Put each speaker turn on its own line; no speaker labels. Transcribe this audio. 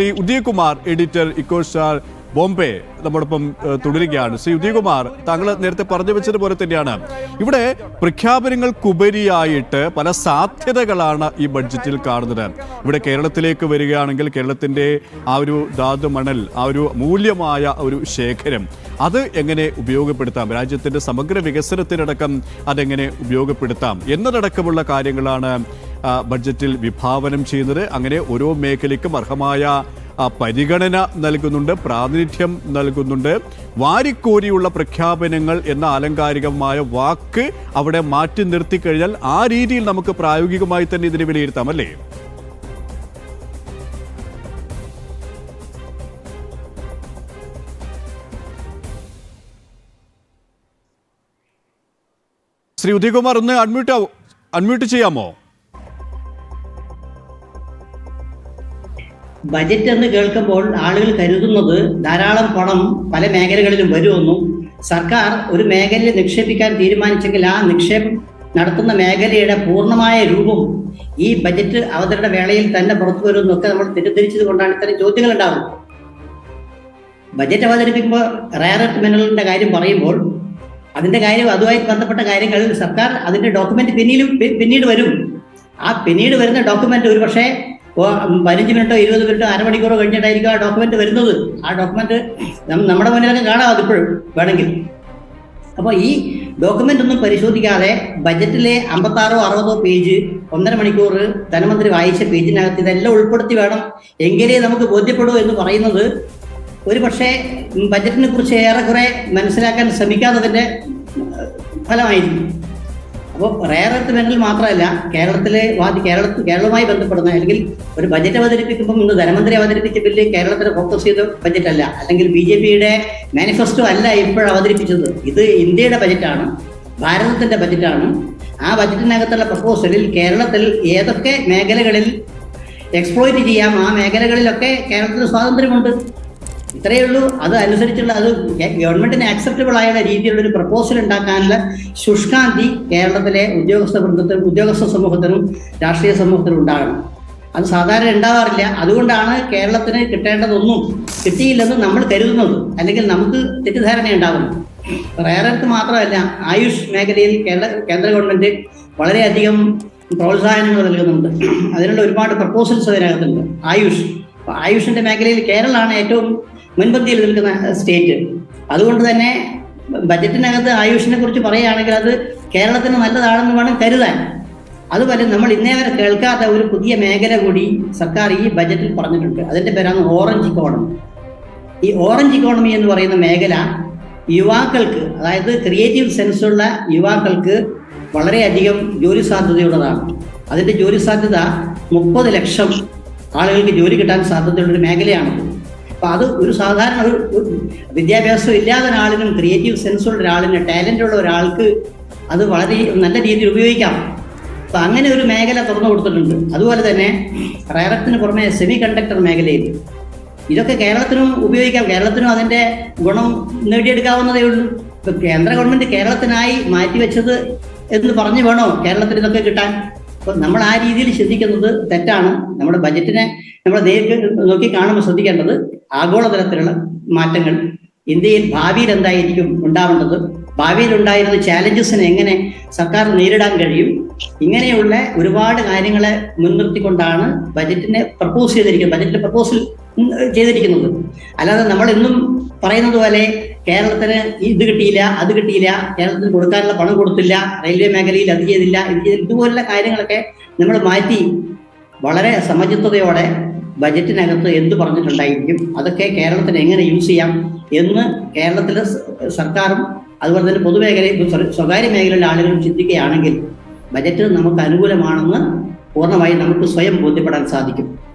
Shri Udayakumar editor Ecostar Bombay നമ്മോടൊപ്പം തുടരുകയാണ്. ശ്രീ ഉദയകുമാർ താങ്കൾ നേരത്തെ പറഞ്ഞു വെച്ചതുപോലെ തന്നെയാണ്. ഇവിടെ പ്രഖ്യാപനങ്ങൾക്കുപരിയായിട്ട് പല സാധ്യതകളാണ് ഈ ബഡ്ജറ്റിൽ കാണുന്നത്. ഇവിടെ കേരളത്തിലേക്ക് വരികയാണെങ്കിൽ കേരളത്തിന്റെ ആ ഒരു ധാതു മണൽ ആ ഒരു മൂല്യമായ ഒരു ശേഖരം അത് എങ്ങനെ ഉപയോഗപ്പെടുത്താം? രാജ്യത്തിന്റെ സമഗ്ര വികസനത്തിനടക്കം അതെങ്ങനെ ഉപയോഗപ്പെടുത്താം? എന്നതടക്കമുള്ള കാര്യങ്ങളാണ് ബഡ്ജറ്റിൽ വിഭാവനം ചെയ്യുന്നത്. അങ്ങനെ ഓരോ മേഖലയ്ക്കും അർഹമായ പരിഗണന നൽകുന്നുണ്ട് പ്രാതിനിധ്യം നൽകുന്നുണ്ട്. വാരിക്കോരിയുള്ള പ്രഖ്യാപനങ്ങൾ എന്ന ആലങ്കാരികമായ വാക്ക് അവിടെ മാറ്റി നിർത്തി കഴിഞ്ഞാൽ ആ രീതിയിൽ നമുക്ക് പ്രായോഗികമായി തന്നെ ഇതിനെ വിലയിരുത്താം അല്ലേ? ശ്രീ ഉദയകുമാർ ഒന്ന് അഡ്മിറ്റ് ആവോ അൺമ്യൂട്ട് ചെയ്യാമോ?
ബജറ്റ് എന്ന് കേൾക്കുമ്പോൾ ആളുകൾ കരുതുന്നത് ധാരാളം പണം പല മേഖലകളിലും വരുമെന്നും സർക്കാർ ഒരു മേഖലയിൽ നിക്ഷേപിക്കാൻ തീരുമാനിച്ചെങ്കിൽ ആ നിക്ഷേപം നടത്തുന്ന മേഖലയുടെ പൂർണമായ രൂപം ഈ ബജറ്റ് അവതരണ വേളയിൽ തന്നെ പുറത്തു വരുമെന്നൊക്കെ നമ്മൾ തെറ്റിദ്ധരിച്ചത് കൊണ്ടാണ് ഇത്തരം ചോദ്യങ്ങൾ ഉണ്ടാകുന്നത് ബജറ്റ് അവതരിപ്പിക്കുമ്പോൾ റയർ എർത്ത് മിനറലിന്റെ കാര്യം പറയുമ്പോൾ അതിന്റെ കാര്യം അതുമായി ബന്ധപ്പെട്ട കാര്യങ്ങൾ സർക്കാർ അതിന്റെ ഡോക്യുമെന്റ് പിന്നീട് പിന്നീട് വരും. ആ പിന്നീട് വരുന്ന ഡോക്യുമെന്റ് ഒരു പക്ഷേ പതിനഞ്ച് മിനിറ്റോ ഇരുപത് മിനിറ്റോ അരമണിക്കൂറോ കഴിഞ്ഞിട്ടായിരിക്കും ആ ഡോക്യുമെന്റ് വരുന്നത്. ആ ഡോക്യുമെന്റ് നമ്മുടെ മുന്നിലൊക്കെ കാണാം അതിപ്പോഴും വേണമെങ്കിൽ. അപ്പോൾ ഈ ഡോക്യുമെന്റ് ഒന്നും പരിശോധിക്കാതെ ബജറ്റിലെ അമ്പത്താറോ അറുപതോ പേജ് ഒന്നര മണിക്കൂർ ധനമന്ത്രി വായിച്ച പേജിനകത്ത് ഇതെല്ലാം ഉൾപ്പെടുത്തി വേണം. എങ്കിലേ നമുക്ക് ബോധ്യപ്പെടൂ എന്ന് പറയുന്നത് ഒരു പക്ഷേ ബജറ്റിനെ കുറിച്ച് ഏറെക്കുറെ മനസ്സിലാക്കാൻ ശ്രമിക്കാത്തതിന്റെ ഫലമായിരിക്കും. അപ്പോൾ റയർ എർത്ത് ബാങ്കിൽ മാത്രമല്ല കേരളത്തിലെ കേരളത്തിൽ കേരളവുമായി ബന്ധപ്പെടുന്ന അല്ലെങ്കിൽ ഒരു ബജറ്റ് അവതരിപ്പിക്കുമ്പോൾ ഇന്ന് ധനമന്ത്രി അവതരിപ്പിച്ച ബില്ല് കേരളത്തിന് ഫോക്കസ് ചെയ്ത ബജറ്റ് അല്ല. അല്ലെങ്കിൽ ബി ജെ പിയുടെ മാനിഫെസ്റ്റോ അല്ല ഇപ്പോൾ അവതരിപ്പിച്ചത്. ഇത് ഇന്ത്യയുടെ ബജറ്റാണ് ഭാരതത്തിന്റെ ബജറ്റാണ് ആ ബജറ്റിനകത്തുള്ള പ്രപ്പോസലിൽ കേരളത്തിൽ ഏതൊക്കെ മേഖലകളിൽ എക്സ്പ്ലോയിറ്റ് ചെയ്യാം ആ മേഖലകളിലൊക്കെ കേരളത്തിന് സ്വാതന്ത്ര്യമുണ്ട്. ഇത്രയേ ഉള്ളൂ. അത് അനുസരിച്ചുള്ള അത് ഗവൺമെന്റിന് ആക്സെപ്റ്റബിൾ ആയ രീതിയിലുള്ള ഒരു പ്രപ്പോസൽ ഉണ്ടാക്കാനുള്ള ശുഷ്കാന്തി കേരളത്തിലെ ഉദ്യോഗസ്ഥ വൃന്ദത്തിനും ഉദ്യോഗസ്ഥ സമൂഹത്തിനും രാഷ്ട്രീയ സമൂഹത്തിനും ഉണ്ടാകണം. അത് സാധാരണ ഉണ്ടാവാറില്ല. അതുകൊണ്ടാണ് കേരളത്തിന് കിട്ടേണ്ടതൊന്നും കിട്ടിയില്ലെന്ന് നമ്മൾ കരുതുന്നത്. അല്ലെങ്കിൽ നമുക്ക് തെറ്റിദ്ധാരണ ഉണ്ടാകുന്നു റയറത്ത് മാത്രമല്ല ആയുഷ് മേഖലയിൽ കേരള കേന്ദ്ര ഗവൺമെന്റ് വളരെയധികം പ്രോത്സാഹനങ്ങൾ നൽകുന്നുണ്ട്. അതിനുള്ള ഒരുപാട് പ്രപ്പോസൽസ് അതിനകത്തുണ്ട്. ആയുഷ്. ആയുഷിന്റെ മേഖലയിൽ കേരളമാണ് ഏറ്റവും മുൻപന്തിയിൽ നിൽക്കുന്ന സ്റ്റേറ്റ്. അതുകൊണ്ട് തന്നെ ബജറ്റിനകത്ത് ആയുഷിനെ കുറിച്ച് പറയുകയാണെങ്കിൽ അത് കേരളത്തിന് നല്ലതാണെന്ന് വേണം കരുതാൻ. അതുപോലെ നമ്മൾ ഇന്നേ വരെ കേൾക്കാത്ത ഒരു പുതിയ മേഖല കൂടി സർക്കാർ ഈ ബജറ്റിൽ പറഞ്ഞിട്ടുണ്ട്. അതിന്റെ പേരാണ് ഓറഞ്ച് ഇക്കോണമി. ഈ ഓറഞ്ച് ഇക്കോണമി എന്ന് പറയുന്ന മേഖല യുവാക്കൾക്ക് അതായത് ക്രിയേറ്റീവ് സെൻസുള്ള യുവാക്കൾക്ക് വളരെയധികം ജോലി സാധ്യതയുള്ളതാണ്. അതിന്റെ ജോലി സാധ്യത മുപ്പത് ലക്ഷം ആളുകൾക്ക് ജോലി കിട്ടാൻ സാധ്യതയുള്ള ഒരു മേഖലയാണ്. അപ്പൊ അത് ഒരു സാധാരണ ഒരു വിദ്യാഭ്യാസം ഇല്ലാത്ത ഒരാളിനും ക്രിയേറ്റീവ് സെൻസുള്ള ഒരാളിന് ടാലന്റ് ഉള്ള ഒരാൾക്ക് അത് വളരെ നല്ല രീതിയിൽ ഉപയോഗിക്കാം. അപ്പൊ അങ്ങനെ ഒരു മേഖല തുറന്നു കൊടുത്തിട്ടുണ്ട്. അതുപോലെ തന്നെ റയറത്തിന് പുറമെ സെമി കണ്ടക്ടർ മേഖലയിൽ. ഇതൊക്കെ കേരളത്തിനും ഉപയോഗിക്കാം. കേരളത്തിനും അതിന്റെ ഗുണം നേടിയെടുക്കാവുന്നതേ ഉള്ളൂ. ഇപ്പൊ കേന്ദ്ര ഗവൺമെന്റ് കേരളത്തിനായി മാറ്റിവെച്ചത് എന്ന് പറഞ്ഞു വേണോ? കേരളത്തിൽ ഇതൊക്കെ കിട്ടാൻ? അപ്പൊ നമ്മൾ ആ രീതിയിൽ ശ്രദ്ധിക്കുന്നത് തെറ്റാണ്. നമ്മുടെ ബജറ്റിനെ നമ്മൾ നേരിട്ട് നോക്കി കാണുമ്പോൾ ശ്രദ്ധിക്കേണ്ടത് ആഗോളതലത്തിലുള്ള മാറ്റങ്ങൾ. ഇന്ത്യയിൽ ഭാവിയിൽ എന്തായിരിക്കും ഉണ്ടാവേണ്ടത്? ഭാവിയിൽ ഉണ്ടായിരുന്ന ചാലഞ്ചസിനെ എങ്ങനെ സർക്കാർ നേരിടാൻ കഴിയും? ഇങ്ങനെയുള്ള ഒരുപാട് കാര്യങ്ങളെ മുൻനിർത്തിക്കൊണ്ടാണ് ബജറ്റിനെ പ്രപ്പോസ് ചെയ്തിരിക്കുന്നത്. ബജറ്റിന്റെ പ്രപ്പോസൽ ചെയ്തിരിക്കുന്നത്. അല്ലാതെ നമ്മൾ എന്നും പറയുന്നത് പോലെ കേരളത്തിന് ഇത് കിട്ടിയില്ല അത് കിട്ടിയില്ല കേരളത്തിന് കൊടുക്കാനുള്ള പണം കൊടുത്തില്ല റെയിൽവേ മേഖലയിൽ അത് ചെയ്തില്ല ഇത് ഇതുപോലുള്ള കാര്യങ്ങളൊക്കെ നമ്മൾ മാറ്റി വളരെ സമചിത്തതയോടെ ബജറ്റിനകത്ത് എന്ത് പറഞ്ഞിട്ടുണ്ടായിരിക്കും? അതൊക്കെ കേരളത്തിന് എങ്ങനെ യൂസ് ചെയ്യാം എന്ന് കേരളത്തിലെ സർക്കാരും അതുപോലെ തന്നെ പൊതുമേഖലയും സ്വ- സ്വകാര്യ മേഖലയിലെ ആളുകളും ചിന്തിക്കുകയാണെങ്കിൽ ബജറ്റ് നമുക്ക് അനുകൂലമാണെന്ന് പൂർണമായി നമുക്ക് സ്വയം ബോധ്യപ്പെടാൻ സാധിക്കും.